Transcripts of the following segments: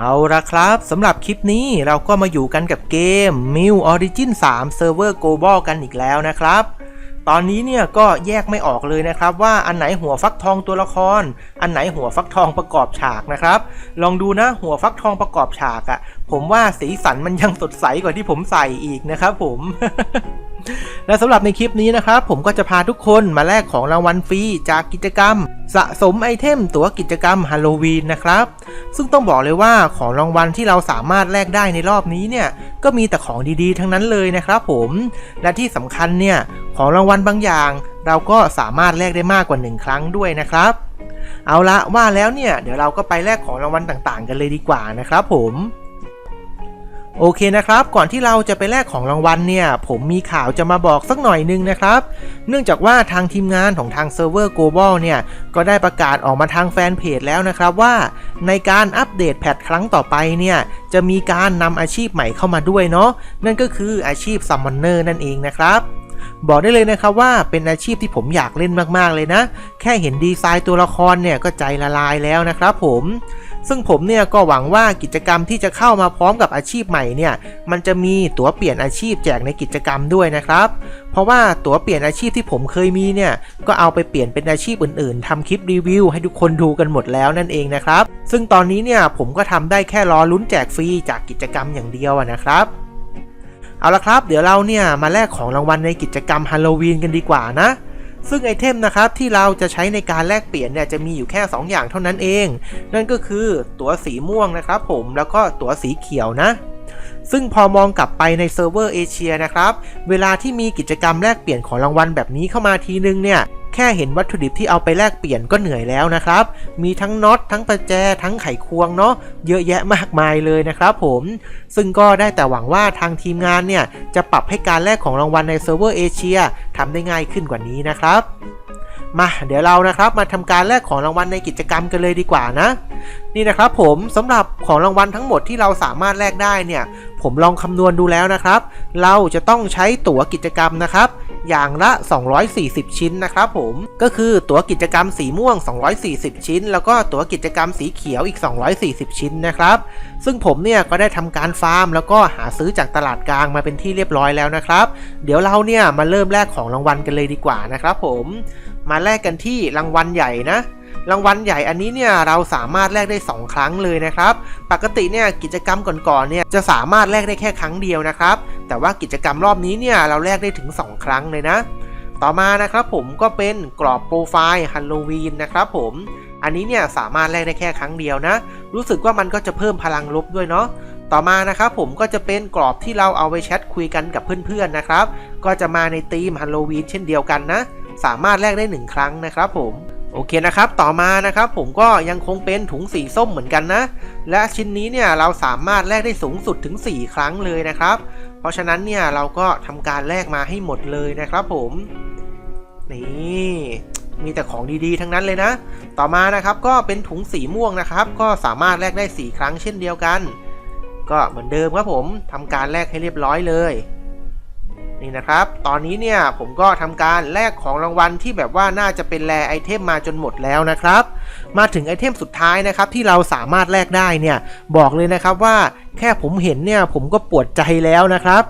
เอาละครับสำหรับคลิปนี้เราก็มาอยู่กันกับเกม m i l Origin 3 Server Global กันอีกแล้วนะครับ ตอนนี้เนี่ยก็แยกไม่ออกเลยนะครับ ว่าอันไหนหัวฟักทองตัวละคร อันไหนหัวฟักทองประกอบฉากนะครับ ลองดูนะหัวฟักทองประกอบฉากอะ่ะ ผมว่าสีสันมันยังสดใสกว่าที่ผมใส่อีกนะครับผม และสำหรับในคลิปนี้นะครับผมก็จะพาทุกคนมาแลกของรางวัลฟรีจากกิจกรรม สะสมไอเทมตั๋วกิจกรรมฮาโลวีนนะครับ ซึ่งต้องบอกเลยว่าของรางวัลที่เราสามารถแลกได้ในรอบนี้เนี่ยก็มีแต่ของดีๆ ทั้งนั้นเลยนะครับผมและที่สำคัญเนี่ยของรางวัลบางอย่าง เราก็สามารถแลกได้มากกว่า 1 ครั้งด้วยนะครับ เอาละว่าแล้วเนี่ยเดี๋ยวเราก็ไปแลกของรางวัลต่างๆ กันเลยดีกว่านะครับผม โอเคนะครับ ก่อนที่เราจะไปแลกของรางวัลเนี่ย ผมมีข่าวจะมาบอกสักหน่อยนึงนะครับ เนื่องจากว่าทางทีมงานของทางเซิร์ฟเวอร์ Global เนี่ย ก็ได้ประกาศออกมาทางแฟนเพจแล้วนะครับว่า ในการอัปเดตแพทครั้งต่อไปเนี่ย จะมีการนำอาชีพใหม่เข้ามาด้วยเนาะ นั่นก็คืออาชีพซัมมอนเนอร์นั่นเองนะครับบอกได้เลยนะครับว่าเป็นอาชีพที่ผมอยากเล่นมากๆเลยนะ แค่เห็นดีไซน์ตัวละครเนี่ยก็ใจละลายแล้วนะครับผม ซึ่งผมเนี่ยก็หวังว่ากิจกรรมที่จะเข้ามาพร้อมกับอาชีพใหม่เนี่ยมันจะมีตั๋วเปลี่ยนอาชีพแจกในกิจกรรมด้วยนะครับ เพราะว่าตั๋วเปลี่ยนอาชีพที่ผมเคยมีเนี่ยก็เอาไปเปลี่ยนเป็นอาชีพอื่นๆทำคลิปรีวิว ให้ทุกคนดูกันหมดแล้วนั่นเองนะครับ ซึ่งตอนนี้เนี่ยผมก็ทำได้แค่รอลุ้นแจกฟรีจากกิจกรรมอย่างเดียวนะครับเอาละครับ เดี๋ยวเราเนี่ยมาแลกของรางวัลในกิจกรรมฮาโลวีนกันดีกว่านะ ซึ่งไอเทมนะครับที่เราจะใช้ในการแลกเปลี่ยนเนี่ยจะมีอยู่แค่ 2 อย่างเท่านั้นเอง นั่นก็คือตั๋วสีม่วงนะครับผมแล้วก็ตั๋วสีเขียวนะ ซึ่งพอมองกลับไปในเซิร์ฟเวอร์เอเชียนะครับ เวลาที่มีกิจกรรมแลกเปลี่ยนของรางวัลแบบนี้เข้ามาทีนึงเนี่ย ค่เห็นวัตถุดิบที่เอาไปแลกเปลี่ยนก็เหนื่อยแล้วนะครับ มีทั้งน็อตทั้งประแจ ทั้งไขควงเนาะเยอะแยะมากมายเลยนะครับผม ซึ่งก็ได้แต่หวังว่าทางทีมงานเนี่ย จะปรับให้การแลกของรางวัลในเซิร์ฟเวอร์เอเชียทำได้ง่ายขึ้นกว่านี้นะครับ มาเดี๋ยวเรานะครับมาทำการแลกของรางวัลในกิจกรรมกันเลยดีกว่านะ นี่นะครับผมสำหรับของรางวัลทั้งหมดที่เราสามารถแลกได้เนี่ย ผมลองคำนวณดูแล้วนะครับ เราจะต้องใช้ตั๋วกิจกรรมนะครับ อย่างละ 240 ชิ้นนะครับผมก็คือตั๋วกิจกรรมสีม่วง 240 ชิ้น แล้วก็ตั๋วกิจกรรมสีเขียวอีก 240 ชิ้นนะครับ ซึ่งผมเนี่ยก็ได้ทำการฟาร์ม แล้วก็หาซื้อจากตลาดกลางมาเป็นที่เรียบร้อยแล้วนะครับ เดี๋ยวเราเนี่ยมาเริ่มแลกของรางวัลกันเลยดีกว่านะครับผม มาแลกกันที่รางวัลใหญ่นะรางวัลใหญ่อันนี้เนี่ยเราสามารถแลกได้ 2 ครั้งเลยนะครับ ปกติเนี่ยกิจกรรมก่อนๆเนี่ยจะสามารถแลกได้แค่ครั้งเดียวนะครับ แต่ว่ากิจกรรมรอบนี้เนี่ยเราแลกได้ถึง 2 ครั้งเลยนะ ต่อมานะครับผมก็เป็นกรอบโปรไฟล์ฮัลโลวีนนะครับผมอันนี้เนี่ยสามารถแลกได้แค่ครั้งเดียวนะ รู้สึกว่ามันก็จะเพิ่มพลังลบด้วยเนาะต่อมานะครับผมก็จะเป็นกรอบที่เราเอาไว้แชทคุยกันกับเพื่อนๆนะครับ ก็จะมาในธีมฮัลโลวีนเช่นเดียวกันนะ สามารถแลกได้ 1 ครั้งนะครับผมโอเคนะครับ ต่อมานะครับผมก็ยังคงเป็นถุงสีส้มเหมือนกันนะ และชิ้นนี้เนี่ยเราสามารถแลกได้สูงสุดถึง 4 ครั้งเลยนะครับ เพราะฉะนั้นเนี่ยเราก็ทำการแลกมาให้หมดเลยนะครับผมนี่มีแต่ของดีๆ ทั้งนั้นเลยนะ ต่อมานะครับก็เป็นถุงสีม่วงนะครับ ก็สามารถแลกได้ 4 ครั้งเช่นเดียวกัน ก็เหมือนเดิมครับผมทำการแลกให้เรียบร้อยเลย นี่นะครับ ตอนนี้เนี่ยผมก็ทำการแลกของรางวัลที่แบบว่าน่าจะเป็นแรไอเทมมาจนหมดแล้วนะครับ มาถึงไอเทมสุดท้ายนะครับที่เราสามารถแลกได้เนี่ยบอกเลยนะครับว่าแค่ผมเห็นเนี่ยผมก็ปวดใจแล้วนะครับ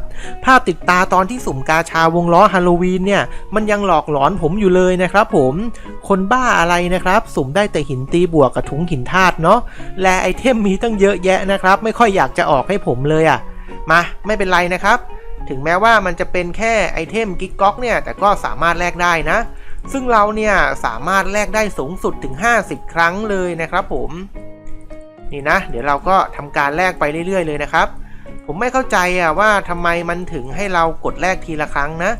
ภาพติดตาตอนที่สุ่มกาชาวงล้อฮาโลวีนเนี่ยมันยังหลอกหลอนผมอยู่เลยนะครับผมคนบ้าอะไรนะครับ สุ่มได้แต่หินตีบวกกับถุงหินธาตุเนาะแลไอเทมมีตั้งเยอะแยะนะครับ ไม่ค่อยอยากจะออกให้ผมเลยอะ่ะมาไม่เป็นไรนะครับ ถึงแม้ว่ามันจะเป็นแค่ไอเทมกิ๊กก๊อกเนี่ยแต่ก็สามารถแลกได้นะ ซึ่งเราเนี่ยสามารถแลกได้สูงสุดถึง 50 ครั้งเลยนะครับผมนี่นะ เดี๋ยวเราก็ทำการแลกไปเรื่อย ๆ เลยนะครับ ผมไม่เข้าใจอะว่าทำไมมันถึงให้เรากดแลกทีละครั้งนะ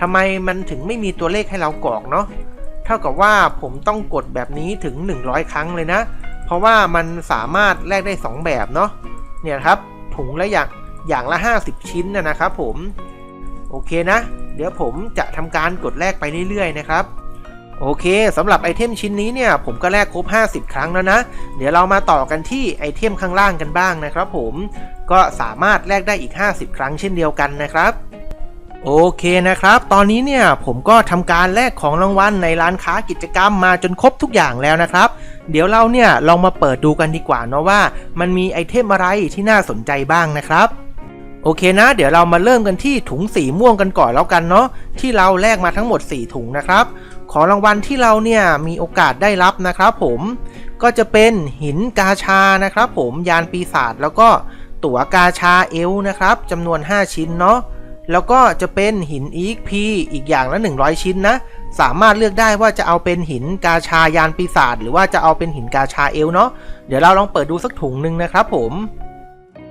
ทำไมมันถึงไม่มีตัวเลขให้เรากรอกเนาะเท่ากับว่าผมต้องกดแบบนี้ถึง 100 ครั้งเลยนะ เพราะว่ามันสามารถแลกได้ 2 แบบเนาะเนี่ยครับถุงละอย่าง อย่างละ 50 ชิ้นนะนะครับผม โอเคนะ เดี๋ยวผมจะทำการกดแลกไปเรื่อยๆนะครับ โอเคสำหรับไอเทมชิ้นนี้เนี่ยผมก็แลกครบ 50 ครั้งแล้วนะ เดี๋ยวเรามาต่อกันที่ไอเทมข้างล่างกันบ้างนะครับผมก็สามารถแลกได้อีก 50 ครั้งเช่นเดียวกันนะครับโอเคนะครับ ตอนนี้เนี่ยผมก็ทำการแลกของรางวัลในร้านค้ากิจกรรมมาจนครบทุกอย่างแล้วนะครับ เดี๋ยวเราเนี่ยลองมาเปิดดูกันดีกว่าเนาะว่า มันมีไอเทมอะไรที่น่าสนใจบ้างนะครับ โอเคนะ เดี๋ยวเรามาเริ่มกันที่ถุงสีม่วงกันก่อนแล้วกันเนาะที่เราแลกมาทั้งหมด 4 ถุงนะครับ ของรางวัลที่เราเนี่ยมีโอกาสได้รับนะครับผมก็จะเป็นหินกาชานะครับ ผมยานปีศาจแล้วก็ตั๋วกาชาเอลนะครับจำนวน 5 ชิ้นเนาะแล้วก็จะเป็นหินอีกพีอีกอย่างละ 100 ชิ้นนะ สามารถเลือกได้ว่าจะเอาเป็นหินกาชายานปีศาจหรือว่าจะเอาเป็นหินกาชาเอลเนาะเดี๋ยวเราลองเปิดดูสักถุงหนึ่งนะครับผม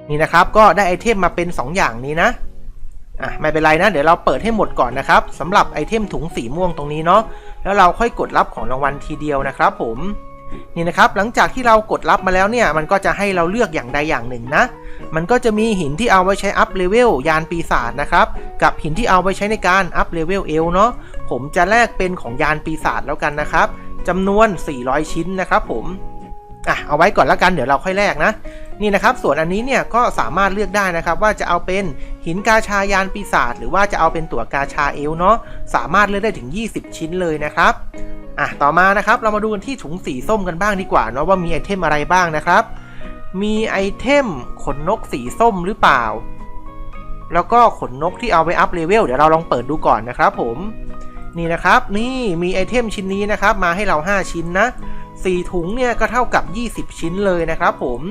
นี่นะครับก็ได้ไอเทมมาเป็น 2 อย่างนี้นะอะไม่เป็นไรนะ เดี๋ยวเราเปิดให้หมดก่อนนะครับสำหรับไอเทมถุงสีม่วงตรงนี้เนาะแล้วเราค่อยกดรับของรางวัลทีเดียวนะครับผมนี่นะครับหลังจากที่เรากดรับมาแล้วเนี่ย มันก็จะให้เราเลือกอย่างใดอย่างหนึ่งนะ มันก็จะมีหินที่เอาไว้ใช้อัพเลเวลยานปีศาจนะครับ กับหินที่เอาไว้ใช้ในการอัพเลเวลเอลเนาะผมจะแลกเป็นของยานปีศาจแล้วกันนะครับจำนวน 400 ชิ้นนะครับผมอะเอาไว้ก่อนแล้วกันเดี๋ยวเราค่อยแลกนะ นี่นะครับส่วนอันนี้เนี่ยก็สามารถเลือกได้นะครับว่าจะเอาเป็นหินกาชายานปีศาจหรือว่าจะเอาเป็นตั๋วกาชาเอลเนาะสามารถเลือกได้ถึง 20 ชิ้นเลยนะครับอะต่อมานะครับเรามาดูกันที่ถุงสีส้มกันบ้างดีกว่าเนาะว่ามีไอเทมอะไรบ้างนะครับ มีไอเทมขนนกสีส้มหรือเปล่า แล้วก็ขนนกที่เอาไปอัพเลเวลเดี๋ยวเราลองเปิดดูก่อนนะครับผมนี่นะครับนี่มีไอเทมชิ้นนี้นะครับมาให้เรา 5 ชิ้นนะ4ถุงเนี่ยก็เท่ากับ 20 ชิ้นเลยนะครับผม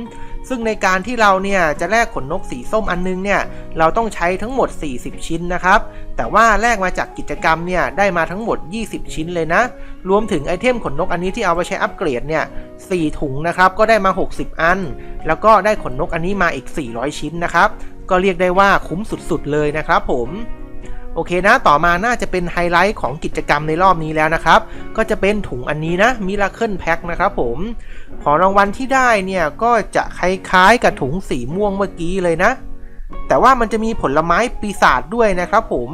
ซึ่งในการที่เราเนี่ยจะแลกขนนกสีส้มอันนึงเนี่ยเราต้องใช้ทั้งหมด 40 ชิ้นนะครับ แต่ว่าแลกมาจากกิจกรรมเนี่ยได้มาทั้งหมด 20 ชิ้นเลยนะ รวมถึงไอเทมขนนกอันนี้ที่เอาไปใช้อัปเกรดเนี่ย4ถุงนะครับก็ได้มา 60 อัน แล้วก็ได้ขนนกอันนี้มาอีก 400 ชิ้นนะครับ ก็เรียกได้ว่าคุ้มสุดๆเลยนะครับผม โอเคนะ ต่อมาน่าจะเป็นไฮไลท์ของกิจกรรมในรอบนี้แล้วนะครับ ก็จะเป็นถุงอันนี้นะมิราเคิลแพ็คนะครับผม ของรางวัลที่ได้เนี่ย ก็จะคล้ายๆกับถุงสีม่วงเมื่อกี้เลยนะ แต่ว่ามันจะมีผลไม้ปีศาจด้วยนะครับผม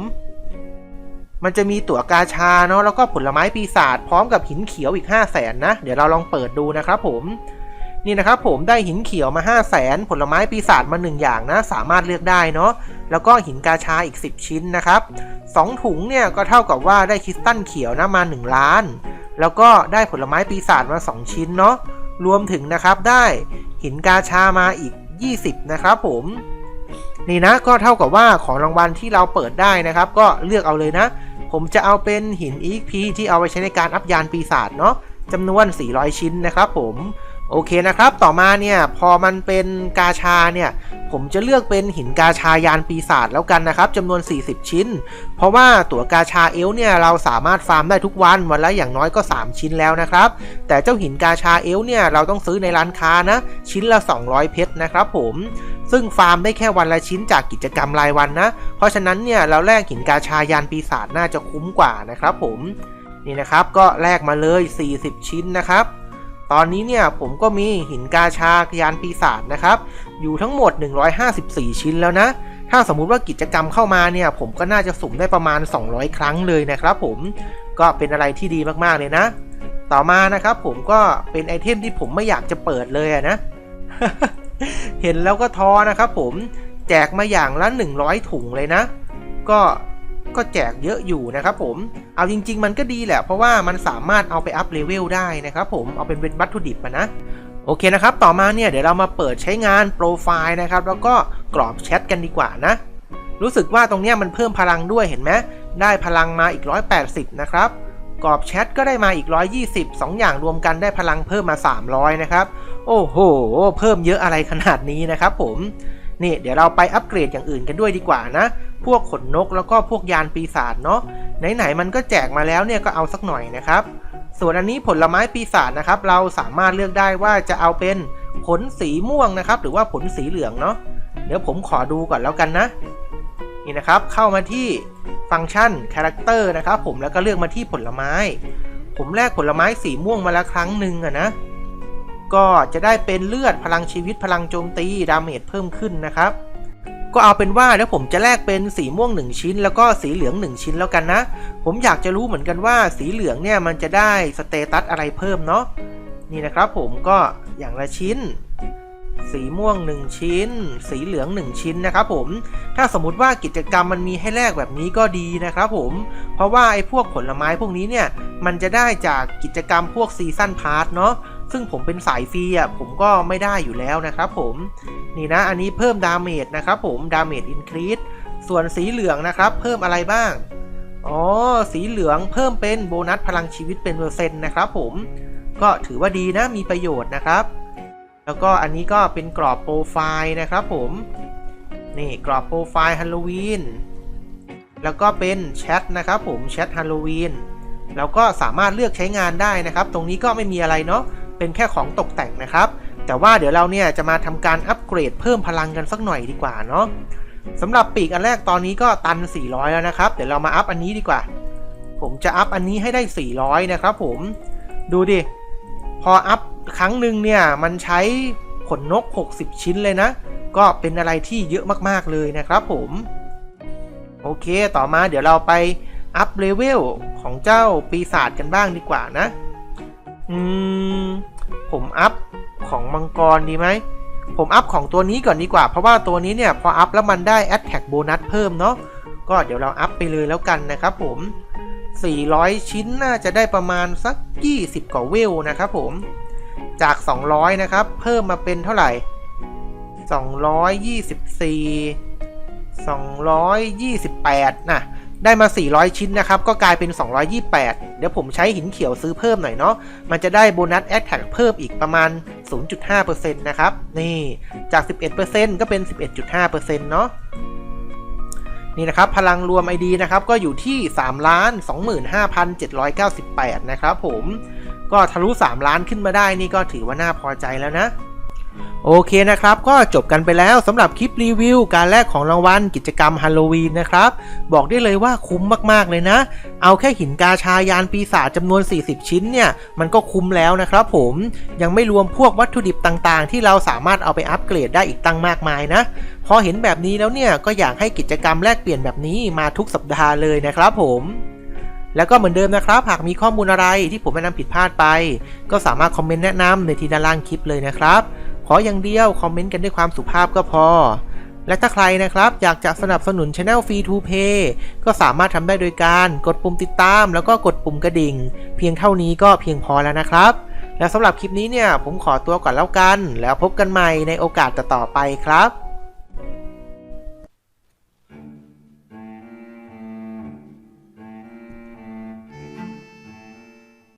มันจะมีตั๋วกาชาเนาะแล้วก็ผลไม้ปีศาจพร้อมกับหินเขียวอีก 5 0 0แสนนะ เดี๋ยวเราลองเปิดดูนะครับผม นี่นะครับผมได้หินเขียวมา 5 0 0แสนผลไม้ปีศาจมา 1 อย่างนะ สามารถเลือกได้เนาะแล้วก็หินกาชาอีก 10 ชิ้นนะครับ 2 ถุงเนี่ยก็เท่ากับว่าได้คริสตัลเขียวนะมา 1 ล้าน แล้วก็ได้ผลไม้ปีศาจมา 2 ชิ้นเนาะรวมถึงนะครับได้หินกาชามาอีก 20 นะครับผมนี่นะก็เท่ากับว่าของรางวัลที่เราเปิดได้นะครับ ก็เลือกเอาเลยนะ ผมจะเอาเป็นหิน EXP ที่เอาไว้ใช้ในการอัพยานปีศาจเนาะจำนวน 400 ชิ้นนะครับผม โอเคนะครับ ต่อมาเนี่ยพอมันเป็นกาชาเนี่ย ผมจะเลือกเป็นหินกาชายานปีศาจแล้วกันนะครับจำนวน 40 ชิ้น เพราะว่าตั๋วกาชาเอลเนี่ยเราสามารถฟาร์มได้ทุกวันวันละอย่างน้อยก็ 3 ชิ้นแล้วนะครับ แต่เจ้าหินกาชาเอลเนี่ยเราต้องซื้อในร้านค้านะ ชิ้นละ 200 เพชรนะครับผมซึ่งฟาร์มได้แค่วันละชิ้นจากกิจกรรมรายวันนะ เพราะฉะนั้นเนี่ยเราแลกหินกาชายานปีศาจน่าจะคุ้มกว่านะครับผมนี่นะครับก็แลกมาเลย 40 ชิ้นนะครับ ตอนนี้เนี่ยผมก็มีหินกาชายานปีศาจนะครับ อยู่ทั้งหมด 154 ชิ้นแล้วนะ ถ้าสมมุติว่ากิจกรรมเข้ามาเนี่ยผมก็น่าจะสุ่มได้ประมาณ 200 ครั้งเลยนะครับผมก็เป็นอะไรที่ดีมากๆเลยนะ ต่อมานะครับผมก็เป็นไอเทมที่ผมไม่อยากจะเปิดเลยนะ เห็นแล้วก็ท้อนะครับผมแจกมาอย่างละ 100 ถุงเลยนะ ก็ ก็แจกเยอะอยู่นะครับผม เอาจริง ๆ มันก็ดีแหละ เพราะว่ามันสามารถเอาไปอัพเลเวลได้นะครับผม เอาเป็นเวัตถุดิบนะโอเคนะครับ ต่อมาเนี่ยเดี๋ยวเรามาเปิดใช้งานโปรไฟล์นะครับ แล้วก็กรอบแชทกันดีกว่านะ รู้สึกว่าตรงเนี้ยมันเพิ่มพลังด้วยเห็นไหมได้พลังมาอีก 180 นะครับ กรอบแชทก็ได้มาอีก 120 2 อย่างรวมกันได้พลังเพิ่มมา 300 นะครับ โอ้โห เพิ่มเยอะอะไรขนาดนี้นะครับผม นี่เดี๋ยวเราไปอัปเกรดอย่างอื่นกันด้วยดีกว่านะ พวกขนนกแล้วก็พวกยานปีศาจเนาะไหนๆมันก็แจกมาแล้วเนี่ยก็เอาสักหน่อยนะครับ ส่วนอันนี้ผลไม้ปีศาจนะครับ เราสามารถเลือกได้ว่าจะเอาเป็นผลสีม่วงนะครับ หรือว่าผลสีเหลืองเนาะเดี๋ยวผมขอดูก่อนแล้วกันนะ นี่นะครับเข้ามาที่ฟังก์ชันคาแรคเตอร์นะครับผมแล้วก็เลือกมาที่ผลไม้ ผมแลกผลไม้สีม่วงมาแล้วครั้งหนึ่งอะนะก็จะได้เป็นเลือดพลังชีวิตพลังโจมตีดาเมจเพิ่มขึ้นนะครับ ก็เอาเป็นว่าเดี๋ยวผมจะแลกเป็นสีม่วง 1 ชิ้น แล้วก็สีเหลือง 1 ชิ้นแล้วกันนะ ผมอยากจะรู้เหมือนกันว่าสีเหลืองเนี่ยมันจะได้สเตตัสอะไรเพิ่มเนาะนี่นะครับผมก็อย่างละชิ้น สีม่วง 1 ชิ้น สีเหลือง 1 ชิ้นนะครับผมถ้าสมมติว่ากิจกรรมมันมีให้แลกแบบนี้ก็ดีนะครับผมเพราะว่าไอ้พวกผลไม้พวกนี้เนี่ยมันจะได้จากกิจกรรมพวกซีซั่นพาร์ทเนาะ ซึ่งผมเป็นสายฟรีอะผมก็ไม่ได้อยู่แล้วนะครับผมนี่นะอันนี้เพิ่มดาเมจนะครับผมดาเมจอินครีสส่วนสีเหลืองนะครับ เพิ่มอะไรบ้างอ๋อสีเหลืองเพิ่มเป็นโบนัสพลังชีวิตเป็นเปอร์เซ็นต์นะครับผมก็ถือว่าดีนะมีประโยชน์นะครับ แล้วก็อันนี้ก็เป็นกรอบโปรไฟล์นะครับผมนี่กรอบโปรไฟล์ฮาโลวีนแล้วก็เป็นแชทนะครับผมแชทฮาโลวีนแล้วก็สามารถเลือกใช้งานได้นะครับ ตรงนี้ก็ไม่มีอะไรเนาะ เป็นแค่ของตกแต่งนะครับ แต่ว่าเดี๋ยวเราเนี่ยจะมาทำการอัปเกรดเพิ่มพลังกันสักหน่อยดีกว่าเนาะสำหรับปีกอันแรกตอนนี้ก็ตัน 400 แล้วนะครับ เดี๋ยวเรามาอัพอันนี้ดีกว่า ผมจะอัพอันนี้ให้ได้ 400 นะครับผมดูดิ พออัพครั้งหนึ่งเนี่ยมันใช้ขนนก 60 ชิ้นเลยนะ ก็เป็นอะไรที่เยอะมากๆเลยนะครับผม โอเคต่อมาเดี๋ยวเราไปอัพเลเวลของเจ้าปีศาจกันบ้างดีกว่านะ อืม ผมอัพของมังกรดีไหม ผมอัพของตัวนี้ก่อนดีกว่า เพราะว่าตัวนี้เนี่ยพออัพแล้วมันได้ Attack โบนัสเพิ่มเนาะ ก็เดี๋ยวเราอัพไปเลยแล้วกันนะครับผม 400 ชิ้นน่าจะได้ประมาณสัก 20 กว่าเวลนะครับผม จาก 200 นะครับ เพิ่มมาเป็นเท่าไหร่ 224 228นะ ได้มา 400 ชิ้นนะครับ ก็กลายเป็น 228 เดี๋ยวผมใช้หินเขียวซื้อเพิ่มหน่อยเนาะ มันจะได้โบนัสแอ t แท็กเพิ่มอีกประมาณ 0.5%นะครับ นี่ จาก 11%ก็เป็น 11.5%เนาะ นี่นะครับ พลังรวม ID นะครับ ก็อยู่ที่ 3 ล้าน 25,798 นะครับผม ก็ทะลุ 3 ล้านขึ้นมาได้นี่ก็ถือว่าน่าพอใจแล้วนะ โอเคนะครับ ก็จบกันไปแล้วสำหรับคลิปรีวิว การแลกของรางวัลกิจกรรมฮาโลวีนนะครับ บอกได้เลยว่าคุ้มมากๆเลยนะ เอาแค่หินกาชายานปีศาจจำนวน 40 ชิ้นเนี่ย มันก็คุ้มแล้วนะครับผมยังไม่รวมพวกวัตถุดิบต่างๆ ที่เราสามารถเอาไปอัปเกรดได้อีกตั้งมากมายนะ พอเห็นแบบนี้แล้วเนี่ยก็อยากให้กิจกรรมแลกเปลี่ยนแบบนี้มาทุกสัปดาห์เลยนะครับผมแล้วก็เหมือนเดิมนะครับ หากมีข้อมูลอะไรที่ผมแนะนำผิดพลาดไป ก็สามารถคอมเมนต์แนะนำในที่ด้านล่างคลิปเลยนะครับ ขออย่างเดียวคอมเมนต์กันด้วยความสุภาพก็พอ และถ้าใครนะครับ อยากจะสนับสนุน Channel Free to Pay ก็สามารถทำได้โดยการกดปุ่มติดตาม แล้วก็กดปุ่มกระดิ่ง เพียงเท่านี้ก็เพียงพอแล้วนะครับ แล้วสำหรับคลิปนี้เนี่ยผมขอตัวก่อนแล้วกัน แล้วพบกันใหม่ในโอกาสต่อๆไปครับ